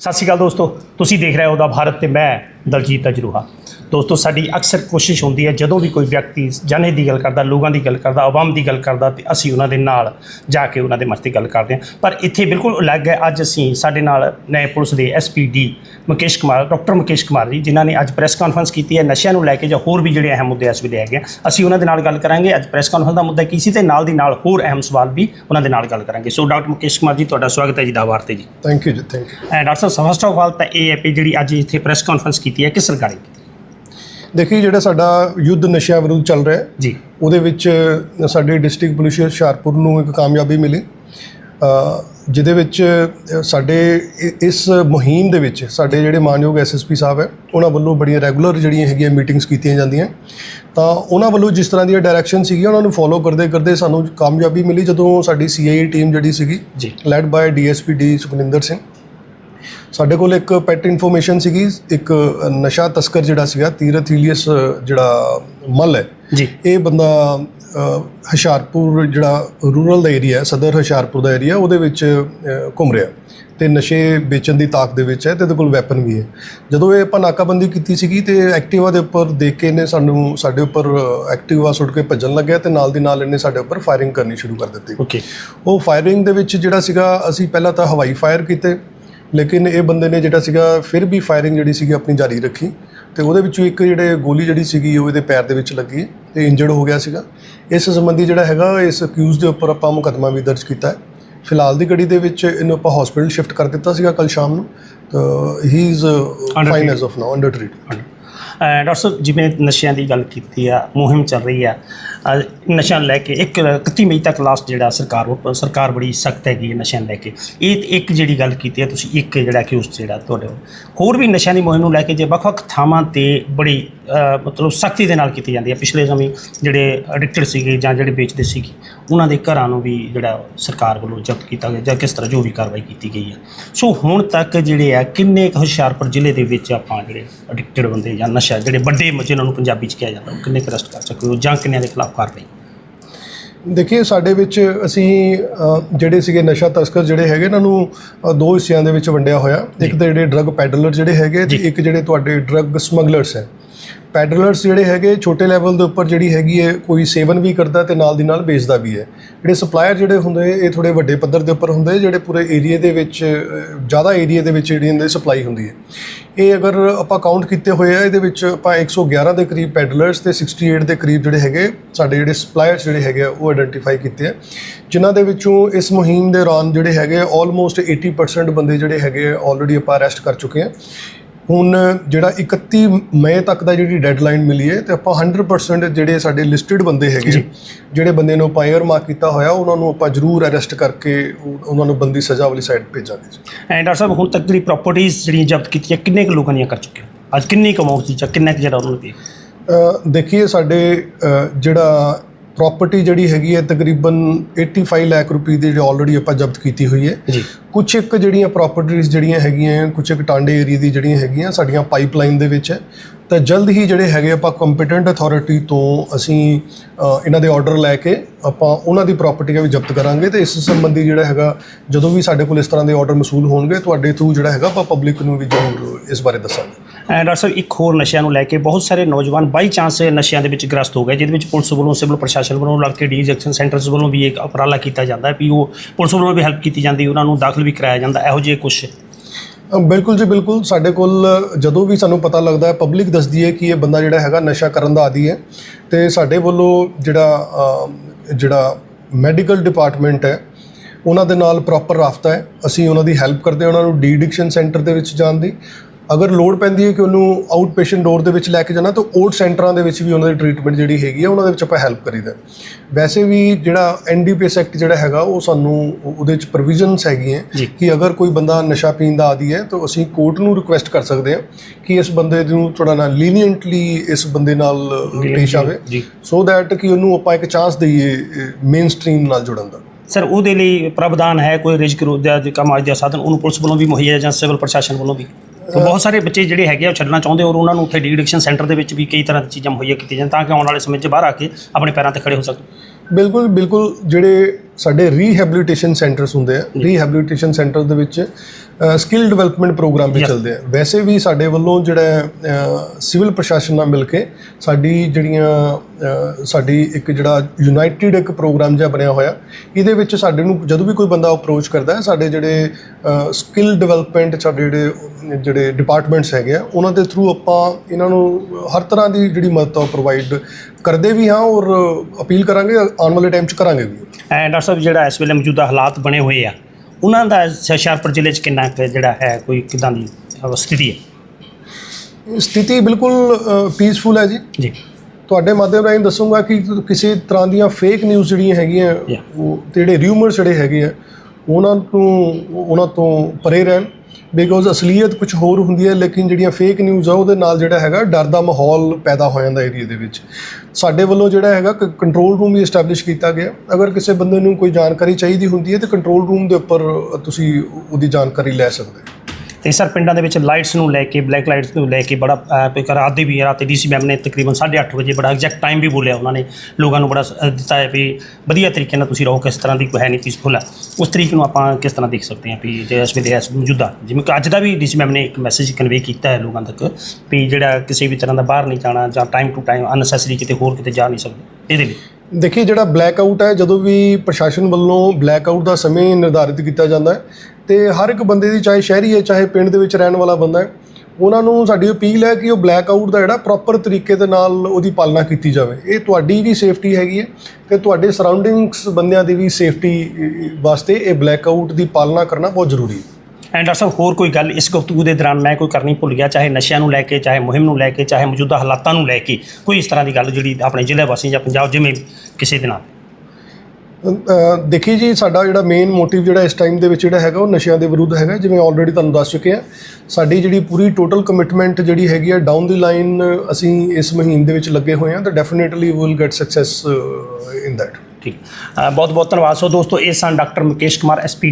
ਸਤਿ ਸ਼੍ਰੀ ਅਕਾਲ ਦੋਸਤੋ ਤੁਸੀਂ ਦੇਖ ਰਹੇ ਹੋ ਦਾ ਭਾਰਤ ਤੇ ਮੈਂ ਦਲਜੀਤ ਅਜਰੂਹਾ। ਦੋਸਤੋ ਸਾਡੀ ਅਕਸਰ ਕੋਸ਼ਿਸ਼ ਹੁੰਦੀ ਹੈ ਜਦੋਂ ਵੀ ਕੋਈ ਵਿਅਕਤੀ ਜਨਹਿਤ ਦੀ ਗੱਲ ਕਰਦਾ ਲੋਕਾਂ ਦੀ ਗੱਲ ਕਰਦਾ ਆਵਾਮ ਦੀ ਗੱਲ ਕਰਦਾ ਤੇ ਅਸੀਂ ਉਹਨਾਂ ਦੇ ਨਾਲ ਜਾ ਕੇ ਉਹਨਾਂ ਦੇ ਮਸਤੀ ਗੱਲ ਕਰਦੇ ਹਾਂ। ਪਰ ਇੱਥੇ ਬਿਲਕੁਲ ਅਲੱਗ ਹੈ ਅੱਜ ਅਸੀਂ ਸਾਡੇ ਨਾਲ ਨਏ ਪੁਲਿਸ ਦੇ ਐਸਪੀਡੀ ਮੁਕੇਸ਼ ਕੁਮਾਰ ਡਾਕਟਰ ਮੁਕੇਸ਼ ਕੁਮਾਰ ਜੀ ਜਿਨ੍ਹਾਂ ਨੇ ਅੱਜ ਪ੍ਰੈਸ ਕਾਨਫਰੰਸ ਕੀਤੀ ਹੈ ਨਸ਼ਿਆਂ ਨੂੰ ਲੈ ਕੇ ਜਾਂ ਹੋਰ ਵੀ ਜਿਹੜੇ ਅਹਿਮ ਮੁੱਦੇ ਇਸ ਵੇਲੇ ਹੈਗੇ ਆ, ਅਸੀਂ ਉਹਨਾਂ ਦੇ ਨਾਲ ਗੱਲ ਕਰਾਂਗੇ। ਅੱਜ ਪ੍ਰੈਸ ਕਾਨਫਰੰਸ ਦਾ ਮੁੱਦਾ ਕੀ ਸੀ ਤੇ ਨਾਲ ਦੀ ਨਾਲ ਹੋਰ ਅਹਿਮ ਸਵਾਲ ਵੀ ਉਹਨਾਂ ਦੇ ਨਾਲ ਗੱਲ ਕਰਾਂਗੇ। ਸੋ ਡਾਕਟਰ ਮੁਕੇਸ਼ ਕੁਮਾਰ ਜੀ ਤੁਹਾਡਾ ਸਵਾਗਤ ਹੈ ਜੀ ਦਾ ਵਾਰਤੇ ਜੀ। ਥੈਂਕ ਯੂ ਜੀ ਥੈਂਕ ਯੂ ਐਂਡ ਡਾਕਟਰ ਸਾਹਿਬ ਫਸਟ ਆਫ ਆਲ ਤਾਂ ਇਹ ਹੈ ਜਿਹੜੀ ਅੱਜ ਇੱਥੇ ਪ੍ਰੈਸ ਕਾਨਫਰੰਸ ਕੀਤੀ ਹੈ ਕਿਸ ਰਿਗਾਰਡਿੰਗ ਦੇਖੀ ਜਿਹੜਾ ਸਾਡਾ ਯੁੱਧ ਨਸ਼ਿਆਂ ਵਿਰੁੱਧ ਚੱਲ ਰਿਹਾ ਹੈ ਜੀ। ਉਹਦੇ ਵਿੱਚ ਸਾਡੇ ਡਿਸਟ੍ਰਿਕਟ ਪੁਲਿਸ ਹੁਸ਼ਿਆਰਪੁਰ ਨੂੰ ਇੱਕ ਕਾਮਯਾਬੀ ਮਿਲੀ। ਜਿਹਦੇ ਵਿੱਚ ਸਾਡੇ ਇਸ ਮੁਹਿੰਮ ਦੇ ਵਿੱਚ ਸਾਡੇ ਜਿਹੜੇ ਮਾਨਯੋਗ ਐਸਐਸਪੀ ਸਾਹਿਬ ਹੈ ਉਹਨਾਂ ਵੱਲੋਂ ਬੜੀਆਂ ਰੈਗੂਲਰ ਜਿਹੜੀਆਂ ਹੈਗੀਆਂ ਮੀਟਿੰਗਸ ਕੀਤੀਆਂ ਜਾਂਦੀਆਂ ਤਾਂ ਉਹਨਾਂ ਵੱਲੋਂ ਜਿਸ ਤਰ੍ਹਾਂ ਦੀਆਂ ਡਾਇਰੈਕਸ਼ਨ ਸੀਗੀਆਂ ਉਹਨਾਂ ਨੂੰ ਫੋਲੋ ਕਰਦੇ ਕਰਦੇ ਸਾਨੂੰ ਕਾਮਯਾਬੀ ਮਿਲੀ ਜਦੋਂ ਸਾਡੀ ਸੀਆਈਏ ਟੀਮ ਜਿਹੜੀ ਸੀਗੀ ਜੀ। Led by DSP D Sukhninder Singh ਸਾਡੇ ਕੋਲ ਇੱਕ ਪੈਟ ਇਨਫੋਰਮੇਸ਼ਨ ਸੀਗੀ ਇੱਕ ਨਸ਼ਾ ਤਸਕਰ ਜਿਹੜਾ ਸੀਗਾ ਤੀਰਥ ਹੀਲੀਅਸ ਜਿਹੜਾ ਮੱਲ ਹੈ ਜੀ। ਇਹ ਬੰਦਾ ਹੁਸ਼ਿਆਰਪੁਰ ਜਿਹੜਾ ਰੂਰਲ ਦਾ ਏਰੀਆ ਹੈ ਸਦਰ ਹੁਸ਼ਿਆਰਪੁਰ ਦਾ ਏਰੀਆ ਉਹਦੇ ਵਿੱਚ ਘੁੰਮ ਰਿਹਾ ਤੇ ਨਸ਼ੇ ਵੇਚਣ ਦੀ ਤਾਕ ਦੇ ਵਿੱਚ ਹੈ ਤੇ ਇਹਦੇ ਕੋਲ ਵੈਪਨ ਵੀ ਹੈ। ਜਦੋਂ ਇਹ ਆਪਾਂ ਨਾਕਾਬੰਦੀ ਕੀਤੀ ਸੀਗੀ ਤੇ ਐਕਟਿਵਾ ਦੇ ਉੱਪਰ ਦੇਖ ਕੇ ਇਹਨੇ ਸਾਨੂੰ ਸਾਡੇ ਉੱਪਰ ਐਕਟਿਵਾ ਸੁੱਟ ਕੇ ਭੱਜਣ ਲੱਗਿਆ ਤੇ ਨਾਲ ਦੀ ਨਾਲ ਇਹਨੇ ਸਾਡੇ ਉੱਪਰ ਫਾਇਰਿੰਗ ਕਰਨੀ ਸ਼ੁਰੂ ਕਰ ਦਿੱਤੀ। ਓਕੇ ਉਹ ਫਾਇਰਿੰਗ ਦੇ ਵਿੱਚ ਜਿਹੜਾ ਸੀਗਾ ਅਸੀਂ ਪਹਿਲਾਂ ਤਾਂ ਹਵਾਈ ਫਾਇਰ ਕੀਤੇ। ਲੇਕਿਨ ਇਹ ਬੰਦੇ ਨੇ ਜਿਹੜਾ ਸੀਗਾ ਫਿਰ ਵੀ ਫਾਇਰਿੰਗ ਜਿਹੜੀ ਸੀਗੀ ਆਪਣੀ ਜਾਰੀ ਰੱਖੀ ਤੇ ਉਹਦੇ ਵਿੱਚੋਂ ਇੱਕ ਜਿਹੜੇ ਗੋਲੀ ਜਿਹੜੀ ਸੀਗੀ ਉਹ ਇਹਦੇ ਪੈਰ ਦੇ ਵਿੱਚ ਲੱਗੀ ਤੇ ਇੰਜਰਡ ਹੋ ਗਿਆ ਸੀਗਾ। ਇਸ ਸੰਬੰਧੀ ਜਿਹੜਾ ਹੈਗਾ ਇਸ ਅਕਿਊਜ਼ ਦੇ ਉੱਪਰ ਆਪਾਂ ਮੁਕੱਦਮਾ ਵੀ ਦਰਜ ਕੀਤਾ ਹੈ। ਫਿਲਹਾਲ ਦੀ ਘੜੀ ਦੇ ਵਿੱਚ ਇਹਨੂੰ ਆਪਾਂ ਹਸਪੀਟਲ ਸ਼ਿਫਟ ਕਰ ਦਿੱਤਾ ਸੀਗਾ ਕੱਲ ਸ਼ਾਮ ਨੂੰ। ਤਾਂ he is fine. As of now under treatment doctor ਸਾਹਿਬ, ਜਿਵੇਂ ਨਸ਼ਿਆਂ ਦੀ ਗੱਲ ਕੀਤੀ ਆ, ਮੁਹਿੰਮ ਚੱਲ ਰਹੀ ਆ, ਅਹ ਨਸ਼ਿਆਂ ਨੂੰ ਲੈ ਕੇ ਇੱਕ 31 ਮਈ ਤੱਕ ਲਾਸਟ ਜਿਹੜਾ ਸਰਕਾਰ, ਉਹ ਸਰਕਾਰ ਬੜੀ ਸਖਤ ਹੈਗੀ ਹੈ ਨਸ਼ਿਆਂ ਨੂੰ ਲੈ ਕੇ। ਇਹ ਇੱਕ ਜਿਹੜੀ ਗੱਲ ਕੀਤੀ ਹੈ ਤੁਸੀਂ ਇੱਕ ਜਿਹੜਾ ਕਿ ਉਸ ਜਿਹੜਾ ਤੁਹਾਡੇ ਹੋਰ ਵੀ ਨਸ਼ਿਆਂ ਦੀ ਮੁਹਿੰਮ ਨੂੰ ਲੈ ਕੇ ਜੇ ਵੱਖ-ਵੱਖ ਥਾਵਾਂ ਤੇ ਬੜੀ ਮਤਲਬ ਸਖਤੀ ਦੇ ਨਾਲ ਕੀਤੀ ਜਾਂਦੀ ਹੈ ਪਿਛਲੇ ਸਮੇਂ ਜਿਹੜੇ ਐਡਿਕਟਡ ਸੀਗੇ ਜਾਂ ਜਿਹੜੇ ਵੇਚਦੇ ਸੀਗੇ, ਉਹਨਾਂ ਦੇ ਘਰਾਂ ਨੂੰ ਵੀ ਜਿਹੜਾ ਸਰਕਾਰ ਵੱਲੋਂ ਜ਼ਬਤ ਕੀਤਾ ਗਿਆ, ਜਾਂ ਕਿਸ ਤਰ੍ਹਾਂ ਜੋ ਵੀ ਕਾਰਵਾਈ ਕੀਤੀ ਗਈ ਹੈ ਸੋ ਹੁਣ ਤੱਕ ਜਿਹੜੇ ਆ, ਕਿੰਨੇ ਕੁ ਹੁਸ਼ਿਆਰਪੁਰ ਜ਼ਿਲ੍ਹੇ ਦੇ ਵਿੱਚ ਆਪਾਂ ਜਿਹੜੇ ਐਡਿਕਟਡ ਬੰਦੇ ਜਾਂ ਨਸ਼ਾ ਜਿਹੜੇ ਵੱਡੇ ਜਿਹਨਾਂ ਨੂੰ ਪੰਜਾਬੀ ਚ ਕਿਹਾ ਜਾਂਦਾ। ਉਹ ਕਿੰਨੇ ਕੁ ਅਰੈਸਟ ਕਰ ਚੁੱਕੇ ਹੋ ਜਾਂ ਕਿੰਨਿਆਂ ਦੇ ਖਿਲਾਫ ਕਾਰਵਾਈ? ਦੇਖੀਏ ਸਾਡੇ ਵਿੱਚ ਅਸੀਂ ਅ, ਜਿਹੜੇ ਸੀਗੇ ਨਸ਼ਾ ਤਸਕਰ ਜਿਹੜੇ ਹੈਗੇ ਇਹਨਾਂ ਨੂੰ ਅ, ਦੋ ਹਿੱਸਿਆਂ ਦੇ ਵਿੱਚ ਵੰਡਿਆ ਹੋਇਆ। ਇੱਕ ਤਾਂ ਜਿਹੜੇ ਡਰੱਗ ਪੈਡਲਰ ਜਿਹੜੇ ਹੈਗੇ ਤੇ ਇੱਕ ਜਿਹੜੇ ਤੁਹਾਡੇ ਡਰੱਗ ਸਮਗਲਰਸ ਹੈ। ਪੈਡਲਰਸ ਜਿਹੜੇ ਹੈਗੇ ਛੋਟੇ ਲੈਵਲ ਦੇ ਉੱਪਰ ਜਿਹੜੀ ਹੈਗੀ ਹੈ ਕੋਈ ਸੇਵਨ ਵੀ ਕਰਦਾ ਤੇ ਨਾਲ ਦੀ ਨਾਲ ਵੇਚਦਾ ਵੀ ਹੈ। ਜਿਹੜੇ ਸਪਲਾਇਰ ਜਿਹੜੇ ਹੁੰਦੇ ਇਹ ਥੋੜੇ ਵੱਡੇ ਪੱਧਰ ਦੇ ਉੱਪਰ ਹੁੰਦੇ ਜਿਹੜੇ ਪੂਰੇ ਏਰੀਆ ਦੇ ਵਿੱਚ ਜ਼ਿਆਦਾ ਏਰੀਆ ਦੇ ਵਿੱਚ ਜਿਹੜੀ ਇਹਦੀ ਸਪਲਾਈ ਹੁੰਦੀ ਹੈ। ਇਹ ਅਗਰ ਆਪਾਂ ਕਾਊਂਟ ਕੀਤੇ ਹੋਏ ਆ ਇਹਦੇ ਵਿੱਚ ਆਪਾਂ 111 ਦੇ ਕਰੀਬ ਪੈਡਲਰਸ ਤੇ 68 ਦੇ ਕਰੀਬ ਜਿਹੜੇ ਹੈਗੇ ਸਾਡੇ ਜਿਹੜੇ ਸਪਲਾਇਰਸ ਜਿਹੜੇ ਹੈਗੇ ਆ, ਉਹ ਆਇਡੈਂਟੀਫਾਈ ਕੀਤੇ ਆ। ਜਿਨ੍ਹਾਂ ਦੇ ਵਿੱਚੋਂ ਇਸ ਮੁਹਿੰਮ ਦੇ ਦੌਰਾਨ ਜਿਹੜੇ ਹੈਗੇ ਆਲਮੋਸਟ 80% ਬੰਦੇ ਜਿਹੜੇ ਹੈਗੇ ਆਲਰੇਡੀ ਆਪਾਂ ਅਰੈਸਟ ਕਰ ਚੁੱਕੇ ਆ। ਹੁਣ ਜਿਹੜਾ 31 ਮਈ ਤੱਕ ਦਾ ਜਿਹੜੀ ਡੈਡਲਾਈਨ ਮਿਲੀ ਹੈ ਤੇ ਆਪਾਂ 100% ਜਿਹੜੇ ਸਾਡੇ ਲਿਸਟਡ ਬੰਦੇ ਹੈਗੇ ਜਿਹੜੇ ਬੰਦੇ ਨੂੰ ਅਰ ਮਾਰਕ ਕੀਤਾ ਹੋਇਆ ਉਹਨਾਂ ਨੂੰ ਆਪਾਂ ਜ਼ਰੂਰ ਅਰੈਸਟ ਕਰਕੇ ਉਹ- ਉਹਨਾਂ ਨੂੰ ਬੰਦੀ ਸਜ਼ਾ ਵਾਲੀ ਸਾਈਡ ਭੇਜਾਂਗੇ ਜੀ। ਐਂਡ ਡਾਕਟਰ ਸਾਹਿਬ ਹੁਣ ਤੱਕ ਜਿਹੜੀ ਪ੍ਰਾਪਰਟੀਆਂ ਜਿਹੜੀਆਂ ਜ਼ਬਤ ਕੀਤੀਆਂ ਕਿੰਨੇ ਕੁ ਲੋਕਾਂ ਦੀਆਂ ਕਰ ਚੁੱਕੇ ਅੱਜ ਕਿੰਨੀ ਕੁ ਅਮਾਉਂਟ ਸੀ ਜਾਂ ਕਿੰਨਾ ਕੁ ਜਿਹੜਾ ਉਹਨਾਂ ਨੂੰ ਦੇ ਦੇਖੀਏ ਸਾਡੇ ਜਿਹੜਾ ਪ੍ਰਾਪਰਟੀ ਜਿਹੜੀ ਹੈਗੀ ਹੈ ਤਕਰੀਬਨ 85 ਲੱਖ ਰੁਪਏ ਦੀ ਜਿਹੜੀ ਆਲਰੇਡੀ ਆਪਾਂ ਜ਼ਬਤ ਕੀਤੀ ਹੋਈ ਹੈ। ਜੀ। ਕੁਝ ਇੱਕ ਜਿਹੜੀਆਂ ਪ੍ਰਾਪਰਟੀਆਂ ਜਿਹੜੀਆਂ ਹੈਗੀਆਂ ਕੁਝ ਇੱਕ ਟਾਂਡੇ ਏਰੀਆ ਦੀ ਜਿਹੜੀਆਂ ਹੈਗੀਆਂ ਸਾਡੀਆਂ ਪਾਈਪਲਾਈਨ ਦੇ ਵਿੱਚ ਹੈ। ਤਾਂ ਜਲਦ ਹੀ ਜਿਹੜੇ ਹੈਗੇ ਆਪਾਂ ਕੰਪੀਟੈਂਟ ਅਥਾਰਟੀ ਤੋਂ ਅਸੀਂ ਇਹਨਾਂ ਦੇ ਆਰਡਰ ਲੈ ਕੇ ਆਪਾਂ ਉਹਨਾਂ ਦੀ ਪ੍ਰਾਪਰਟੀਆਂ ਵੀ ਜ਼ਬਤ ਕਰਾਂਗੇ ਤੇ ਇਸ ਸੰਬੰਧੀ ਜਿਹੜਾ ਹੈਗਾ, ਜਦੋਂ ਵੀ ਸਾਡੇ ਕੋਲ ਇਸ ਤਰ੍ਹਾਂ ਦੇ ਆਰਡਰ ਮਸੂਲ ਹੋਣਗੇ, ਤੁਹਾਡੇ ਥਰੂ ਜਿਹੜਾ ਹੈਗਾ ਆਪਾਂ ਪਬਲਿਕ ਨੂੰ ਵੀ ਜ਼ਰੂਰ ਇਸ ਬਾਰੇ ਦੱਸਾਂਗੇ। ਐਂਡ ਡਾਕਟਰ ਸਾਹਿਬ, ਇੱਕ ਹੋਰ ਨਸ਼ਿਆਂ ਨੂੰ ਲੈ ਕੇ ਬਹੁਤ ਸਾਰੇ ਨੌਜਵਾਨ ਬਾਈ ਚਾਂਸ ਨਸ਼ਿਆਂ ਦੇ ਵਿੱਚ ਗ੍ਰਸਤ ਹੋ ਗਏ, ਜਿਹਦੇ ਵਿੱਚ ਪੁਲਿਸ ਵੱਲੋਂ, ਸਿਵਲ ਪ੍ਰਸ਼ਾਸਨ ਵੱਲੋਂ ਲੜਕੇ ਡੀਜੈਕਸ਼ਨ ਸੈਂਟਰਸ ਵੱਲੋਂ ਵੀ ਇੱਕ ਉਪਰਾਲਾ ਕੀਤਾ ਜਾਂਦਾ ਹੈ ਵੀ ਉਹ ਪੁਲਿਸ ਵੱਲੋਂ ਵੀ ਹੈਲਪ ਕੀਤੀ ਜਾਂਦੀ, ਉਹਨਾਂ ਨੂੰ ਦਾਖਲ ਵੀ ਕਰਾਇਆ ਜਾਂਦਾ, ਇਹੋ ਜਿਹੇ ਕੁਝ ਬਿਲਕੁਲ ਜੀ, ਬਿਲਕੁਲ। ਸਾਡੇ ਕੋਲ ਜਦੋਂ ਵੀ ਸਾਨੂੰ ਪਤਾ ਲੱਗਦਾ ਹੈ ਪਬਲਿਕ ਦੱਸਦੀ ਹੈ ਕਿ ਇਹ ਬੰਦਾ ਜਿਹੜਾ ਹੈਗਾ ਨਸ਼ਾ ਕਰਨ ਦਾ ਆਦੀ ਹੈ। ਤੇ ਸਾਡੇ ਵੱਲੋਂ ਜਿਹੜਾ ਜਿਹੜਾ ਮੈਡੀਕਲ ਡਿਪਾਰਟਮੈਂਟ ਹੈ, ਉਹਨਾਂ ਦੇ ਨਾਲ ਪ੍ਰੋਪਰ ਰਾਫਤਾ ਹੈ। ਅਸੀਂ ਉਹਨਾਂ ਦੀ ਹੈਲਪ ਕਰਦੇ ਹਾਂ, ਉਹਨਾਂ ਨੂੰ ਡੀ ਐਡਿਕਸ਼ਨ ਸੈਂਟਰ ਦੇ ਵਿੱਚ ਜਾਣ ਦੀ। ਅਗਰ ਲੋੜ ਪੈਂਦੀ ਹੈ ਕਿ ਉਹਨੂੰ ਆਊਟ ਪੇਸ਼ੈਂਟ ਡੋਰ ਦੇ ਵਿੱਚ ਲੈ ਕੇ ਜਾਣਾ ਤਾਂ ਓਟ ਸੈਂਟਰਾਂ ਦੇ ਵਿੱਚ ਵੀ ਉਹਨਾਂ ਦੀ ਟ੍ਰੀਟਮੈਂਟ ਜਿਹੜੀ ਹੈਗੀ ਹੈ ਉਹਨਾਂ ਦੇ ਵਿੱਚ ਆਪਾਂ ਹੈਲਪ ਕਰੀਦਾ ਵੈਸੇ ਵੀ ਜਿਹੜਾ ਐਨਡੀਪੀਐਸ ਐਕਟ ਜਿਹੜਾ ਹੈਗਾ ਉਹ ਸਾਨੂੰ ਉਹਦੇ ਵਿੱਚ ਪ੍ਰੋਵੀਜ਼ਨਸ ਹੈਗੀਆਂ। ਕਿ ਅਗਰ ਕੋਈ ਬੰਦਾ ਨਸ਼ਾ ਪੀਣ ਦਾ ਆਦੀ ਹੈ ਤਾਂ ਅਸੀਂ ਕੋਰਟ ਨੂੰ ਰਿਕੁਐਸਟ ਕਰ ਸਕਦੇ ਹਾਂ ਕਿ ਇਸ ਬੰਦੇ ਨੂੰ ਥੋੜਾ ਨਾ ਲੀਨੀਅੰਟਲੀ ਇਸ ਬੰਦੇ ਨਾਲ ਪੇਸ਼ ਆਵੇ। ਸੋ ਦੈਟ ਕਿ ਉਹਨੂੰ ਆਪਾਂ ਇੱਕ ਚਾਂਸ ਦਈਏ ਮੇਨ ਸਟ੍ਰੀਮ ਨਾਲ ਜੁੜਨ ਦਾ। ਸਰ ਉਹਦੇ ਲਈ ਪ੍ਰਾਵਧਾਨ ਹੈ ਕੋਈ ਰਿਜਕ ਦਾ ਜਿਹੜਾ ਕਮਾਈ ਦਾ ਸਾਧਨ ਉਹਨੂੰ ਪੁਲਿਸ ਵੱਲੋਂ ਵੀ ਮੁਹੱਈਆ ਜਾਂ ਸਿਵਲ ਪ੍ਰਸ਼ਾਸਨ ਵੱਲੋਂ ਵੀ? ਬਹੁਤ ਸਾਰੇ ਬੱਚੇ ਜਿਹੜੇ ਹੈਗੇ ਆ ਉਹ ਛੱਡਣਾ ਚਾਹੁੰਦੇ ਔਰ ਉਹਨਾਂ ਨੂੰ ਉੱਥੇ ਡੀ ਐਡਿਕਸ਼ਨ ਸੈਂਟਰ ਦੇ ਵਿੱਚ ਵੀ ਕਈ ਤਰ੍ਹਾਂ ਦੀਆਂ ਚੀਜ਼ਾਂ ਮੁਹੱਈਆ ਕੀਤੀਆਂ ਜਾਣ ਤਾਂ ਕਿ ਆਉਣ ਵਾਲੇ ਸਮੇਂ 'ਚ ਬਾਹਰ ਆ ਕੇ ਆਪਣੇ ਪੈਰਾਂ ਤੇ ਖੜੇ ਹੋ ਸਕਣ। ਬਿਲਕੁਲ ਬਿਲਕੁਲ ਜਿਹੜੇ ਸਾਡੇ ਰੀਹੈਬਿਲਿਟੇਸ਼ਨ ਸੈਂਟਰਸ ਹੁੰਦੇ ਆ ਰੀਹੈਬਿਲਿਟੇਸ਼ਨ ਸੈਂਟਰ ਦੇ ਵਿੱਚ ਸਕਿੱਲ ਡਿਵੈਲਪਮੈਂਟ ਪ੍ਰੋਗਰਾਮ ਵੀ. ਚੱਲਦੇ ਆ ਵੈਸੇ ਵੀ ਸਾਡੇ ਵੱਲੋਂ ਜਿਹੜਾ ਸਿਵਲ ਪ੍ਰਸ਼ਾਸਨ ਨਾਲ ਮਿਲ ਕੇ ਸਾਡੀ ਜਿਹੜੀਆਂ ਸਾਡੀ ਇੱਕ ਜਿਹੜਾ ਯੂਨਾਈਟਿਡ ਇੱਕ ਪ੍ਰੋਗਰਾਮ ਜਿਹਾ ਬਣਿਆ ਹੋਇਆ ਇਹਦੇ ਵਿੱਚ ਸਾਡੇ ਨੂੰ ਜਦੋਂ ਵੀ ਕੋਈ ਬੰਦਾ ਅਪਰੋਚ ਕਰਦਾ ਹੈ ਸਾਡੇ ਜਿਹੜੇ ਸਕਿੱਲ ਡਿਵੈਲਪਮੈਂਟ ਸਾਡੇ ਜਿਹੜੇ ਜਿਹੜੇ ਡਿਪਾਰਟਮੈਂਟਸ ਹੈਗੇ ਆ ਉਹਨਾਂ ਦੇ ਥਰੂ ਆਪਾਂ ਇਹਨਾਂ ਨੂੰ ਹਰ ਤਰ੍ਹਾਂ ਦੀ ਜਿਹੜੀ ਮਦਦ ਪ੍ਰੋਵਾਈਡ ਕਰਦੇ ਵੀ ਹਾਂ ਔਰ ਅਪੀਲ ਕਰਾਂਗੇ ਆਉਣ ਵਾਲੇ ਟਾਈਮ 'ਚ ਕਰਾਂਗੇ ਵੀ। ਐਂਡ ਡਾਕਟਰ ਸਾਹਿਬ ਜਿਹੜਾ ਇਸ ਵੇਲੇ ਮੌਜੂਦਾ ਹਾਲਾਤ ਬਣੇ ਹੋਏ ਆ ਉਹਨਾਂ ਦਾ ਹੁਸ਼ਿਆਰਪੁਰ ਜ਼ਿਲ੍ਹੇ 'ਚ ਕਿੰਨਾ ਕੁ ਜਿਹੜਾ ਹੈ ਕੋਈ ਕਿਦਾਂ ਦੀ ਸਥਿਤੀ ਹੈ? ਸਥਿਤੀ ਬਿਲਕੁਲ ਪੀਸਫੁਲ ਹੈ ਜੀ। ਜੀ। ਤੁਹਾਡੇ ਮਾਧਿਅਮ ਰਾਹੀਂ ਦੱਸੂਗਾ ਕਿ ਕਿਸੇ ਤਰ੍ਹਾਂ ਦੀਆਂ ਫੇਕ ਨਿਊਜ਼ ਜਿਹੜੀਆਂ ਹੈਗੀਆਂ. ਉਹ ਜਿਹੜੇ ਰਿਊਮਰਸ ਜਿਹੜੇ ਹੈਗੇ ਆ ਉਹਨਾਂ ਤੋਂ ਉਹਨਾਂ ਤੋਂ ਪਰੇ ਰਹਿਣ। ਬਿਕੋਜ਼ ਅਸਲੀਅਤ ਕੁਝ ਹੋਰ ਹੁੰਦੀ ਹੈ, ਲੇਕਿਨ ਜਿਹੜੀਆਂ ਫੇਕ ਨਿਊਜ਼ ਆ, ਉਹਦੇ ਨਾਲ ਜਿਹੜਾ ਹੈਗਾ ਡਰ ਦਾ ਮਾਹੌਲ ਪੈਦਾ ਹੋ ਜਾਂਦਾ ਏਰੀਆ ਦੇ ਵਿੱਚ। ਸਾਡੇ ਵੱਲੋਂ ਜਿਹੜਾ ਹੈਗਾ ਕੰਟਰੋਲ ਰੂਮ ਵੀ ਐਸਟੈਬਲਿਸ਼ ਕੀਤਾ ਗਿਆ। ਅਗਰ ਕਿਸੇ ਬੰਦੇ ਨੂੰ ਕੋਈ ਜਾਣਕਾਰੀ ਚਾਹੀਦੀ ਹੁੰਦੀ ਹੈ, ਤੇ ਕੰਟਰੋਲ ਰੂਮ ਦੇ ਉੱਪਰ ਤੁਸੀਂ ਉਹਦੀ ਜਾਣਕਾਰੀ ਲੈ ਸਕਦੇ ਹੋ। ਤੇ ਸਰ ਪਿੰਡਾਂ ਦੇ ਵਿੱਚ ਲਾਈਟਸ ਨੂੰ ਲੈ ਕੇ ਬਲੈਕ ਲਾਈਟਸ ਨੂੰ ਲੈ ਕੇ ਬੜਾ ਅਹ, ਇੱਕ ਰਾਤ ਦੀ ਵੀ ਰਾਤ ਡੀਸੀ ਮੈਮ ਨੇ ਤਕਰੀਬਨ 8:30 ਵਜੇ ਬੜਾ ਐਗਜ਼ੈਕਟ ਟਾਈਮ ਵੀ ਬੋਲਿਆ ਉਹਨਾਂ ਨੇ। ਲੋਕਾਂ ਨੂੰ ਬੜਾ ਅਹ, ਦਿੱਤਾ ਹੈ ਵੀ ਵਧੀਆ ਤਰੀਕੇ ਨਾਲ ਤੁਸੀਂ ਰਹੋ ਕਿਸ ਤਰ੍ਹਾਂ ਦੀ ਕੋਈ ਹੈ ਨਹੀਂ ਪੀਸਫੁਲ ਹੈ। ਉਸ ਤਰੀਕੇ ਨੂੰ ਆਪਾਂ ਕਿਸ ਤਰ੍ਹਾਂ ਦੇਖ ਸਕਦੇ ਹਾਂ ਵੀ ਜੇ ਇਸ ਵੇਲੇ ਇਸ ਮੌਜੂਦਾ ਜਿਵੇਂ ਕਿ ਅੱਜ ਦਾ ਵੀ ਡੀਸੀ ਮੈਮ ਨੇ ਇੱਕ ਮੈਸੇਜ ਕਨਵੇ ਕੀਤਾ ਹੈ ਲੋਕਾਂ ਤੱਕ ਵੀ ਜਿਹੜਾ ਕਿਸੇ ਵੀ ਤਰ੍ਹਾਂ ਦਾ ਬਾਹਰ ਨਹੀਂ ਜਾਣਾ ਜਾਂ ਟਾਈਮ ਟੂ ਟਾਈਮ ਅਨਨੈਸੈਸਰੀ ਕਿਤੇ ਹੋਰ ਕਿਤੇ ਜਾ ਨਹੀਂ ਸਕਦੇ ਇਹਦੇ ਲਈ। ਦੇਖੀਏ ਜਿਹੜਾ ਬਲੈਕ ਆਊਟ ਹੈ, ਜਦੋਂ ਵੀ ਪ੍ਰਸ਼ਾਸਨ ਵੱਲੋਂ ਬਲੈਕ ਆਊਟ ਦਾ ਸਮੇਂ ਨਿਰਧਾਰਿਤ ਕੀਤਾ ਜਾਂਦਾ ਹੈ ਤੇ ਹਰ ਇੱਕ ਬੰਦੇ ਦੀ, ਚਾਹੇ ਸ਼ਹਿਰੀ ਹੈ, ਚਾਹੇ ਪਿੰਡ ਦੇ ਵਿੱਚ ਰਹਿਣ ਵਾਲਾ ਬੰਦਾ ਹੈ, ਉਹਨਾਂ ਨੂੰ ਸਾਡੀ ਅਪੀਲ ਹੈ ਕਿ ਉਹ ਬਲੈਕ ਆਊਟ ਦਾ ਜਿਹੜਾ ਪ੍ਰੋਪਰ ਤਰੀਕੇ ਦੇ ਨਾਲ ਉਹਦੀ ਪਾਲਣਾ ਕੀਤੀ ਜਾਵੇ। ਇਹ ਤੁਹਾਡੀ ਵੀ ਸੇਫਟੀ ਹੈਗੀ ਹੈ ਤੇ ਤੁਹਾਡੇ ਸਰਾਊਂਡਿੰਗਸ ਬੰਦਿਆਂ ਦੀ ਵੀ ਸੇਫਟੀ ਵਾਸਤੇ ਇਹ ਬਲੈਕ ਆਊਟ ਦੀ ਪਾਲਣਾ ਕਰਨਾ ਬਹੁਤ ਜ਼ਰੂਰੀ ਹੈ। ਐਂਡ ਡਾਕਟਰ ਸਾਹਿਬ ਹੋਰ ਕੋਈ ਗੱਲ ਇਸ ਗੁਫ਼ਤਗੂ ਦੇ ਦੌਰਾਨ ਮੈਂ ਕੋਈ ਕਰਨੀ ਭੁੱਲ ਗਿਆ ਚਾਹੇ ਨਸ਼ਿਆਂ ਨੂੰ ਲੈ ਕੇ ਚਾਹੇ ਮੁਹਿੰਮ ਨੂੰ ਲੈ ਕੇ ਚਾਹੇ ਮੌਜੂਦਾ ਹਾਲਾਤਾਂ ਨੂੰ ਲੈ ਕੇ ਕੋਈ ਇਸ ਤਰ੍ਹਾਂ ਦੀ ਗੱਲ ਜਿਹੜੀ ਆਪਣੇ ਜ਼ਿਲ੍ਹੇ ਵਾਸੀ ਜਾਂ ਪੰਜਾਬ ਜਿਵੇਂ ਕਿਸੇ ਦੇ ਨਾਲ? ਦੇਖੀ ਜੀ ਸਾਡਾ ਜਿਹੜਾ ਮੇਨ ਮੋਟਿਵ ਜਿਹੜਾ ਇਸ ਟਾਈਮ ਦੇ ਵਿੱਚ ਜਿਹੜਾ ਹੈਗਾ ਉਹ ਨਸ਼ਿਆਂ ਦੇ ਵਿਰੁੱਧ ਹੈਗਾ ਜਿਵੇਂ ਆਲਰੇਡੀ ਤੁਹਾਨੂੰ ਦੱਸ ਚੁੱਕੇ ਆ ਸਾਡੀ ਜਿਹੜੀ ਪੂਰੀ ਟੋਟਲ ਕਮਿਟਮੈਂਟ ਜਿਹੜੀ ਹੈਗੀ ਆ ਡਾਊਨ ਦੀ ਲਾਈਨ ਅਸੀਂ ਇਸ ਮਹੀਨੇ ਦੇ ਵਿੱਚ ਲੱਗੇ ਹੋਏ ਆ ਤਾਂ definitely we will get success in that ਠੀਕ। ਬਹੁਤ ਬਹੁਤ ਧੰਨਵਾਦ। ਸੋ ਦੋਸਤੋ ਇਹ ਸਨ ਡਾਕਟਰ ਮੁਕੇਸ਼ ਕੁਮਾਰ ਐਸਪੀ